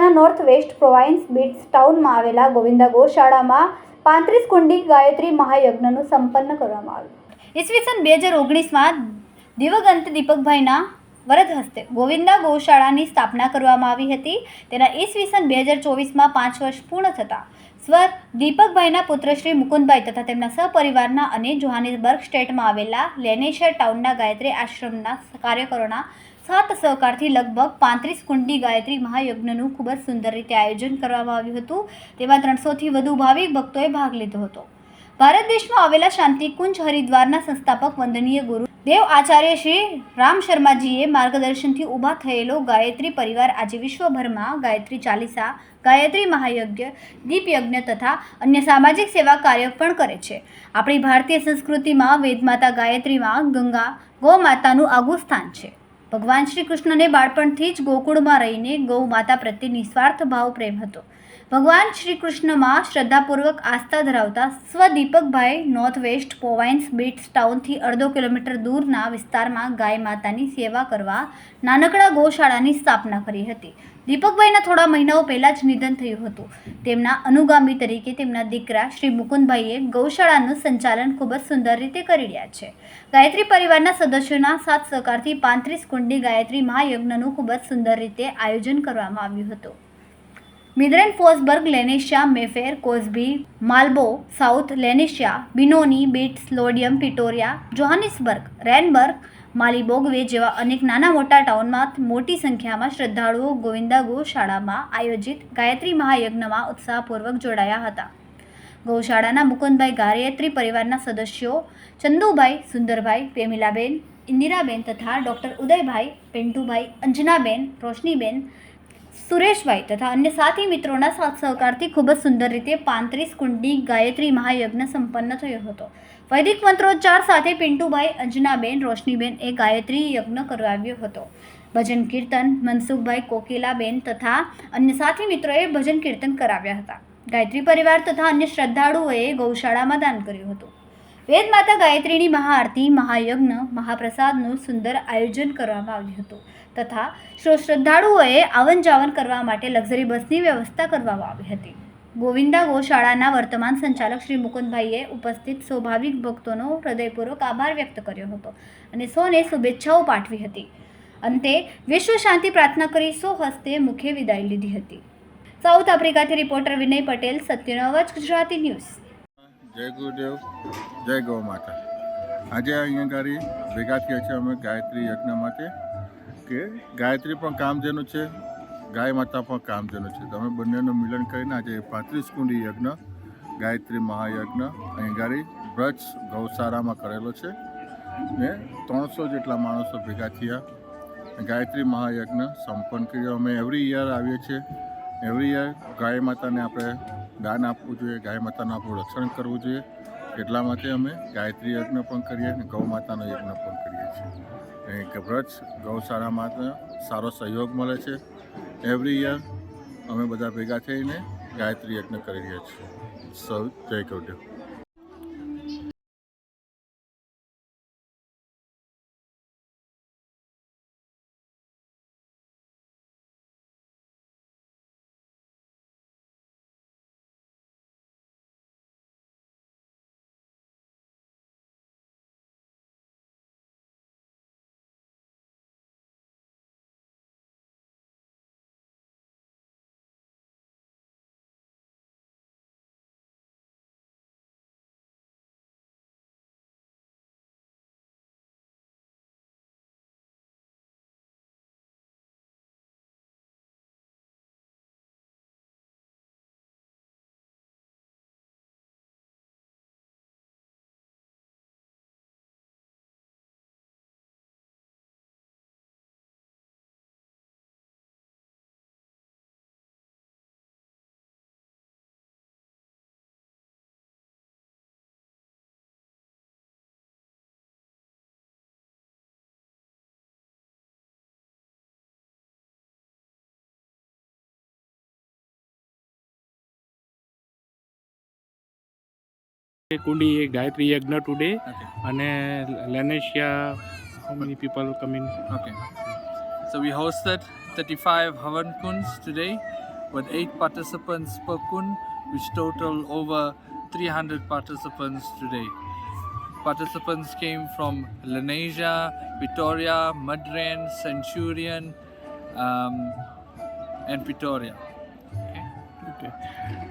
ગોશાળાના north west province Brits ટાઉનમાં આવેલા ગોવિંદા ગૌશાળામાં પાંત્રીસ કુંડી ગાયત્રી મહાયજ્ઞનું સંપન્ન કરવામાં આવ્યું. ઈસવીસન બે હજાર ઓગણીસમાં દિવગંત દીપકભાઈના વરદ હસ્તે ગોવિંદા ગૌશાળાની સ્થાપના કરવામાં આવી હતી. તેના ઈસવીસન બે હજાર ચોવીસમાં પાંચ વર્ષ પૂર્ણ થતાં સ્વર દીપકભાઈના પુત્ર શ્રી મુકુંદભાઈ તથા તેમના સહપરિવારના અને જોહાનિસબર્ગ સ્ટેટમાં આવેલા લેનેશર ટાઉનના ગાયત્રી આશ્રમના કાર્યકરોના સાત સહકારથી લગભગ પાંત્રીસ કુંડી ગાયત્રી મહાયજ્ઞનું ખૂબ જ સુંદર રીતે આયોજન કરવામાં આવ્યું હતું. તેમાં ત્રણસોથી વધુ ભાવિક ભક્તોએ ભાગ લીધો હતો. ભારત દેશમાં આવેલા શાંતિકુંજ હરિદ્વારના સંસ્થાપક વંદનીય ગુરુ દેવ આચાર્ય શ્રી રામ શર્માજીએ માર્ગદર્શનથી ઊભા થયેલો ગાયત્રી પરિવાર આજે વિશ્વભરમાં ગાયત્રી ચાલીસા, ગાયત્રી મહાયજ્ઞ, દીપયજ્ઞ તથા અન્ય સામાજિક સેવા કાર્ય પણ કરે છે. આપણી ભારતીય સંસ્કૃતિમાં વેદમાતા ગાયત્રીમાં ગંગા ગૌમાતાનું આગવું સ્થાન છે. ભગવાન શ્રી કૃષ્ણને બાળપણથી જ ગોકુળમાં રહીને ગૌ માતા પ્રત્યે નિસ્વાર્થ ભાવ પ્રેમ હતો. ભગવાન શ્રી કૃષ્ણમાં શ્રદ્ધાપૂર્વક આસ્થા ધરાવતા સ્વ દીપકભાઈ નોર્થ વેસ્ટ પોવાઇન્સ બીટ્સ ટાઉનથી અડધો કિલોમીટર દૂરના વિસ્તારમાં ગાય માતાની સેવા કરવા નાનકડા ગૌશાળાની સ્થાપના કરી હતી. દીપકભાઈના થોડા મહિનાઓ પહેલાં જ નિધન થયું હતું. તેમના અનુગામી તરીકે તેમના દીકરા શ્રી મુકુંદભાઈએ ગૌશાળાનું સંચાલન ખૂબ જ સુંદર રીતે કરી રહ્યા છે. ગાયત્રી પરિવારના સદસ્યોના સાથ સહકારથી પાંત્રીસ કુંડી ગાયત્રી મહાયજ્ઞનું ખૂબ જ સુંદર રીતે આયોજન કરવામાં આવ્યું હતું. મિદ્રેન ફોસબર્ગ લેનેશિયા, મેફેર, કોઝબી, માલ્બો, સાઉથ લેનેશિયા, બિનોની, બીટ્સ, લોડિયમ, પિટોરિયા, જોહાનિસબર્ગ, રેનબર્ગ, માલિબોગવે જેવા અનેક નાના મોટા ટાઉનમાં મોટી સંખ્યામાં શ્રદ્ધાળુઓ ગોવિંદા ગૌશાળામાં આયોજિત ગાયત્રી મહાયજ્ઞમાં ઉત્સાહપૂર્વક જોડાયા હતા. ગૌશાળાના મુકુંદભાઈ ગાયત્રી પરિવારના સદસ્યો ચંદુભાઈ, સુંદરભાઈ, પ્રેમિલાબેન, ઇન્દિરાબેન તથા ડૉક્ટર ઉદયભાઈ, પિન્ટુભાઈ, અંજનાબેન, રોશનીબેન સુરેશભાઈ તથા અન્ય સાથી મિત્રોના સાથ સહકારથી ખૂબ જ સુંદર રીતે પાંત્રીસ કુંડી ગાયત્રી મહાયજ્ઞ સંપન્ન થયો હતો. વૈદિક મંત્રોચ્ચાર સાથે પિન્ટુભાઈ અંજનાબેન, રોશનીબેન એ ગાયત્રી યજ્ઞ કરાવ્યો હતો. ભજન કીર્તન, મનસુખભાઈ કોકિલાબેન તથા અન્ય સાથી મિત્રોએ ભજન કીર્તન કરાવ્યા હતા. ગાયત્રી પરિવાર તથા અન્ય શ્રદ્ધાળુઓએ ગૌશાળામાં દાન કર્યું હતું. વેદ માતા ગાયત્રીની મહાઆરતી, મહાયજ્ઞ, મહાપ્રસાદનું સુંદર આયોજન કરવામાં આવ્યું હતું તથા શ્રો શ્રદ્ધાળુઓએ આવન જાવન કરવા માટે લક્ઝરી બસની વ્યવસ્થા કરવામાં આવી હતી. ગોવિંદા ગૌશાળાના વર્તમાન સંચાલક શ્રી મુકુંદભાઈએ ઉપસ્થિત સ્વાભાવિક ભક્તોનો હૃદયપૂર્વક આભાર વ્યક્ત કર્યો હતો અને સૌને શુભેચ્છાઓ પાઠવી હતી. અંતે વિશ્વ શાંતિ પ્રાર્થના કરી સો હસ્તે મુખ્ય વિદાય લીધી હતી. સાઉથ આફ્રિકાથી રિપોર્ટર વિનય પટેલ, સત્યનો અવાજ ગુજરાતી ન્યૂઝ. જય ગુરુદેવ, જય ગૌ માતા. આજે અહીંયા ગાડી ભેગા થયા છે અમે ગાયત્રી યજ્ઞ માટે, કે ગાયત્રી પણ કામજેનું છે, ગાય માતા પણ કામજેનું છે. તમે બંનેનું મિલન કરીને આજે પાંત્રીસ કુંડી યજ્ઞ, ગાયત્રી મહાયજ્ઞ અહીં ગાડી વ્રજ ગૌશાળામાં કરેલો છે. ને ત્રણસો જેટલા માણસો ભેગા થયા, ગાયત્રી મહાયજ્ઞ સંપન્ન કર્યો. અમે એવરી યર આવીએ છીએ. એવરી યર ગાય માતાને આપણે દાન આપવું જોઈએ, ગાય માતાનું આપણું રક્ષણ કરવું જોઈએ. એટલા માટે અમે ગાયત્રી યજ્ઞ પણ કરીએ અને ગૌ માતાનો યજ્ઞ પણ કરીએ છીએ. એક વ્રજ ગૌશાળામાં સારો સહયોગ મળે છે. એવરી યર અમે બધા ભેગા થઈને ગાયત્રી યજ્ઞ કરી રહ્યા છીએ. સૌ જય ગૌદેવ Kundi Gayatri Yagna today Okay. and Lanesia. How many people come in? Okay. So we hosted 35 Havan Kunds today with eight participants per kun, which total over 300 participants today. Participants came from Lenasia, Victoria, Madren, Centurion, um, and Pretoria. Okay. okay.